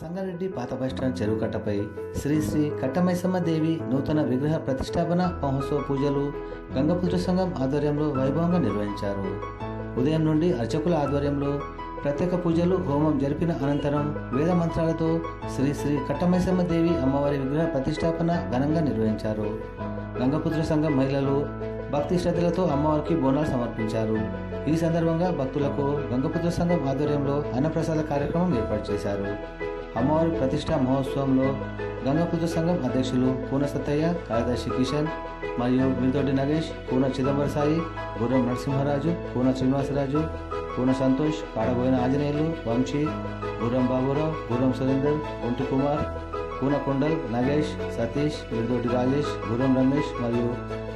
సంగారెడ్డి పాత బస్టాండ్ చెరువుకట్టపై శ్రీ శ్రీ కట్టమైసమ్మ దేవి నూతన విగ్రహ ప్రతిష్టాపన మహోత్సవ పూజలు గంగపుత్ర సంఘం ఆధ్వర్యంలో వైభవంగా నిర్వహించారు. ఉదయం నుండి అర్చకుల ఆధ్వర్యంలో ప్రత్యేక పూజలు హోమం జరిపిన అనంతరం వేద మంత్రాలతో శ్రీ శ్రీ కట్టమైసమ్మ దేవి అమ్మవారి విగ్రహ ప్రతిష్టాపన ఘనంగా నిర్వహించారు. గంగపుత్ర సంఘం మహిళలు భక్తి శ్రద్ధలతో అమ్మవారికి బోనాలు సమర్పించారు. ఈ సందర్భంగా భక్తులకు గంగపుత్ర సంఘం ఆధ్వర్యంలో అన్నప్రసాద కార్యక్రమం ఏర్పాటు చేశారు. అమ్మవారి ప్రతిష్ట మహోత్సవంలో గంగాపూజ సంఘం అధ్యక్షులు కూన సత్తయ్య కార్యదర్శి కిషన్ మరియు మిల్తోటి నగేష్ కూన చిదంబర సాయి గుర్రం నరసింహరాజు కూన శ్రీనివాసరాజు కూన సంతోష్ పాడబోయిన ఆంజనేయులు వంశీ గుర్రం బాబురావు గుర్రం సురేందర్ ఒంటి కుమార్ కూన కొండల్ నగేష్ సతీష్ మిల్తోటి రాజేష్ గుర్రం రమేష్ మరియు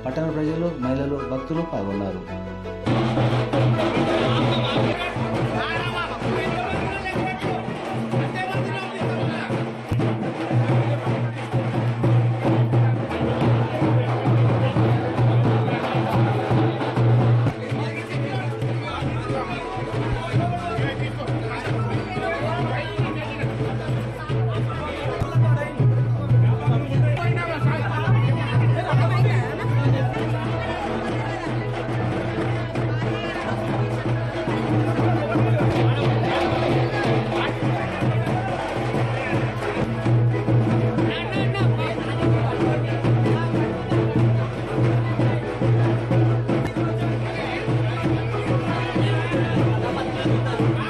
పట్టణ ప్రజలు మహిళలు భక్తులు పాల్గొన్నారు. Thank you.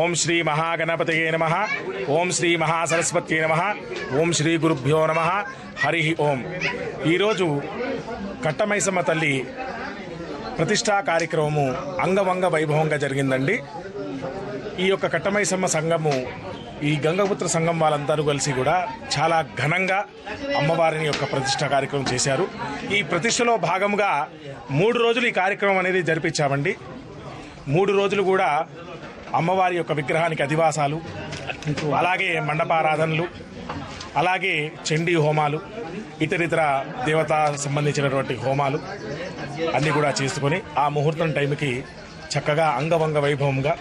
ఓం శ్రీ మహాగణపతియే నమ. ఓం శ్రీ మహాసరస్వతి నమ. ఓం శ్రీ గురుభ్యో నమ. హరి ఓం. ఈరోజు కట్టమైసమ్మ తల్లి ప్రతిష్టా కార్యక్రమము అంగవంగ వైభవంగా జరిగిందండి. ఈ యొక్క కట్టమైసమ్మ సంఘము ఈ గంగపుత్ర సంఘం వాళ్ళందరూ కలిసి కూడా చాలా ఘనంగా అమ్మవారిని యొక్క ప్రతిష్ట కార్యక్రమం చేశారు. ఈ ప్రతిష్టలో భాగంగా మూడు రోజులు ఈ కార్యక్రమం అనేది జరిపించామండి. మూడు రోజులు కూడా అమ్మవారి యొక్క విగ్రహానికి అధివాసాలు అలాగే మండపారాధనలు అలాగే చండీ హోమాలు ఇతరితర దేవత సంబంధించినటువంటి హోమాలు అన్నీ కూడా చేసుకొని ఆ ముహూర్తం టైంకి చక్కగా అంగవంగ వైభవంగా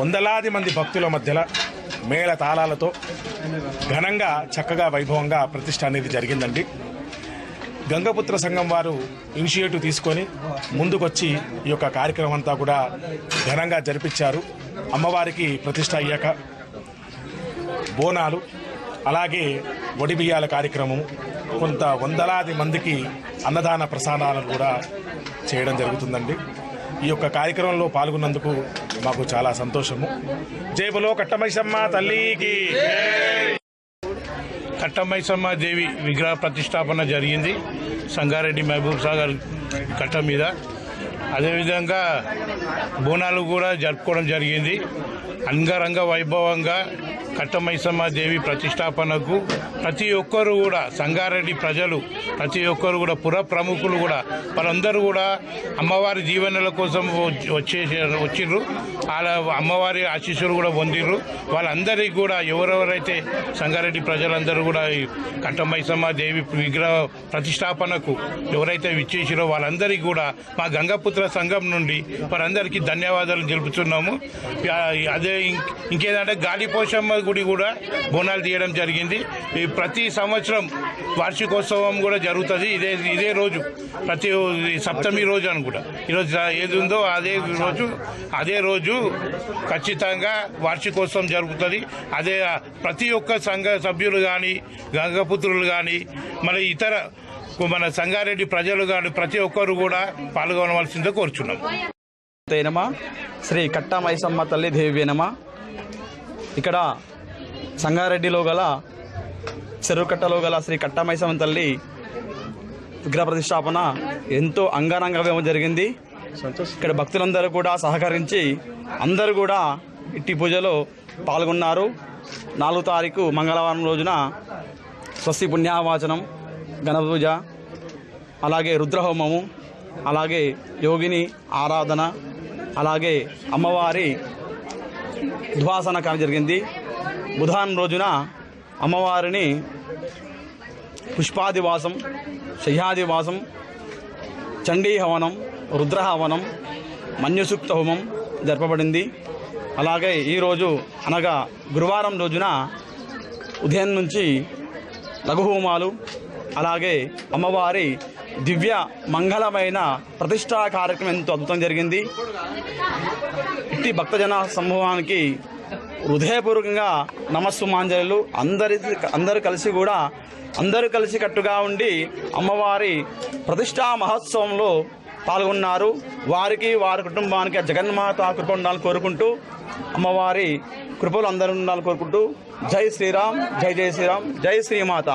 వందలాది మంది భక్తుల మధ్యలో మేళ తాళాలతో ఘనంగా చక్కగా వైభవంగా ప్రతిష్ట అనేది జరిగిందండి. గంగపుత్ర సంఘం వారు ఇనిషియేటివ్ తీసుకొని ముందుకొచ్చి ఈ యొక్క కార్యక్రమం అంతా కూడా ఘనంగా జరిపించారు. అమ్మవారికి ప్రతిష్ట అయ్యాక బోనాలు అలాగే వడిబియ్యాల కార్యక్రమం కొంత వందలాది మందికి అన్నదాన ప్రసాదాలను కూడా చేయడం జరుగుతుందండి. ఈ యొక్క కార్యక్రమంలో పాల్గొన్నందుకు మాకు చాలా సంతోషము. జై కట్టమైసమ్మ తల్లికి. కట్టమైసమ్మ దేవి విగ్రహ ప్రతిష్టాపన జరిగింది. సంగారెడ్డి మహబూబ్ సాగర్ కట్ట మీద. అదేవిధంగా బోనాలు కూడా జరుపుకోవడం జరిగింది. అంగరంగ వైభవంగా కట్టమైసమ్మ దేవి ప్రతిష్టాపనకు ప్రతి ఒక్కరు కూడా సంగారెడ్డి ప్రజలు ప్రతి ఒక్కరు కూడా పుర ప్రముఖులు కూడా వాళ్ళందరూ కూడా అమ్మవారి దీవెనల కోసం వచ్చే వచ్చిర్రు. వాళ్ళ అమ్మవారి ఆశీస్సులు కూడా పొందిర్రు. వాళ్ళందరికీ కూడా ఎవరెవరైతే సంగారెడ్డి ప్రజలందరూ కూడా కట్టమైసమ్మ దేవి విగ్రహ ప్రతిష్టాపనకు ఎవరైతే విచ్చేసిరో వాళ్ళందరికీ కూడా మా గంగపుత్ర సంఘం నుండి వారందరికీ ధన్యవాదాలు తెలుపుతున్నాము. అది అదే ఇంకేదంటే గాలిపోషమ్మ గుడి కూడా బోనాలు తీయడం జరిగింది. ఈ ప్రతి సంవత్సరం వార్షికోత్సవం కూడా జరుగుతుంది. ఇదే ఇదే రోజు. ప్రతి సప్తమి రోజు అనుకుంటా ఈరోజు ఏది ఉందో అదే రోజు అదే రోజు ఖచ్చితంగా వార్షికోత్సవం జరుగుతుంది. అదే ప్రతి ఒక్క సంఘ సభ్యులు కానీ గంగపుత్రులు కానీ మన ఇతర మన సంగారెడ్డి ప్రజలు కానీ ప్రతి ఒక్కరు కూడా పాల్గొనవలసిందే కోరుచున్నాం. నమ. శ్రీ కట్టామైసమ్మ తల్లి దేవి నమ. ఇక్కడ సంగారెడ్డిలో గల చెరువుకట్టలో గల శ్రీ కట్టామైసమ్మ తల్లి విగ్రహ ప్రతిష్టాపన ఎంతో అంగరంగ జరిగింది. ఇక్కడ భక్తులందరూ కూడా సహకరించి అందరూ కూడా ఇట్టి పూజలో పాల్గొన్నారు. నాలుగు తారీఖు మంగళవారం రోజున స్వస్తి పుణ్యావాచనం గణపూజ అలాగే రుద్రహోమము అలాగే యోగిని ఆరాధన అలాగే అమ్మవారి ధ్వాసన కాలం జరిగింది. బుధవారం రోజున అమ్మవారిని పుష్పాదివాసం శయ్యాదివాసం చండీ హవనం రుద్రహవనం మన్యుసూక్త హోమం జరపబడింది. అలాగే ఈరోజు అనగా గురువారం రోజున ఉదయం నుంచి లఘుహోమాలు అలాగే అమ్మవారి దివ్య మంగళమైన ప్రతిష్టా కార్యక్రమం ఎంతో అద్భుతం జరిగింది. ఇట్టి భక్తజన సమూహానికి హృదయపూర్వకంగా నమస్సుమాంజలు. అందరి అందరూ కలిసి కూడా అందరూ కలిసి కట్టుగా ఉండి అమ్మవారి ప్రతిష్టా మహోత్సవంలో పాల్గొన్నారు. వారికి వారి కుటుంబానికి జగన్మాత కృప ఉండాలని కోరుకుంటూ అమ్మవారి కృపలు అందరూ ఉండాలని కోరుకుంటూ జై శ్రీరామ్ జై జై శ్రీరామ్ జై శ్రీమాత.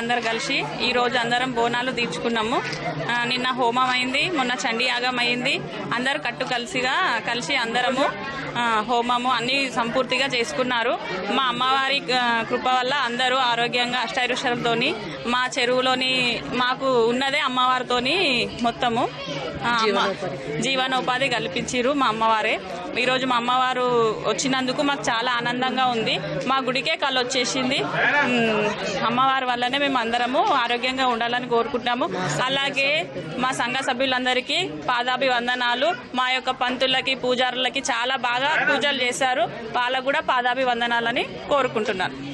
అందరు కలిసి ఈ రోజు అందరం బోనాలు తీర్చుకున్నాము. నిన్న హోమం అయింది మొన్న చండియాగం అయింది అందరు కట్టు కలిసిగా కలిసి అందరము హోమము అన్ని సంపూర్తిగా చేసుకున్నారు. మా అమ్మవారి కృప వల్ల అందరూ ఆరోగ్యంగా అష్టైరుషాలతోని మా చెరువులోని మాకు ఉన్నదే అమ్మవారితోని మొత్తము. జీవనోపాధి. కల్పించిరు మా అమ్మవారే. ఈరోజు మా అమ్మవారు వచ్చినందుకు మాకు చాలా ఆనందంగా ఉంది. మా గుడికే కళ్ళు వచ్చేసింది. అమ్మవారి వల్లనే మేము అందరము ఆరోగ్యంగా ఉండాలని కోరుకుంటున్నాము. అలాగే మా సంఘ సభ్యులందరికీ పాదాభివందనాలు. మా యొక్క పంతులకి పూజారులకి చాలా బాగా పూజలు చేశారు. వాళ్ళకు కూడా పాదాభివందనాలని కోరుకుంటున్నాను.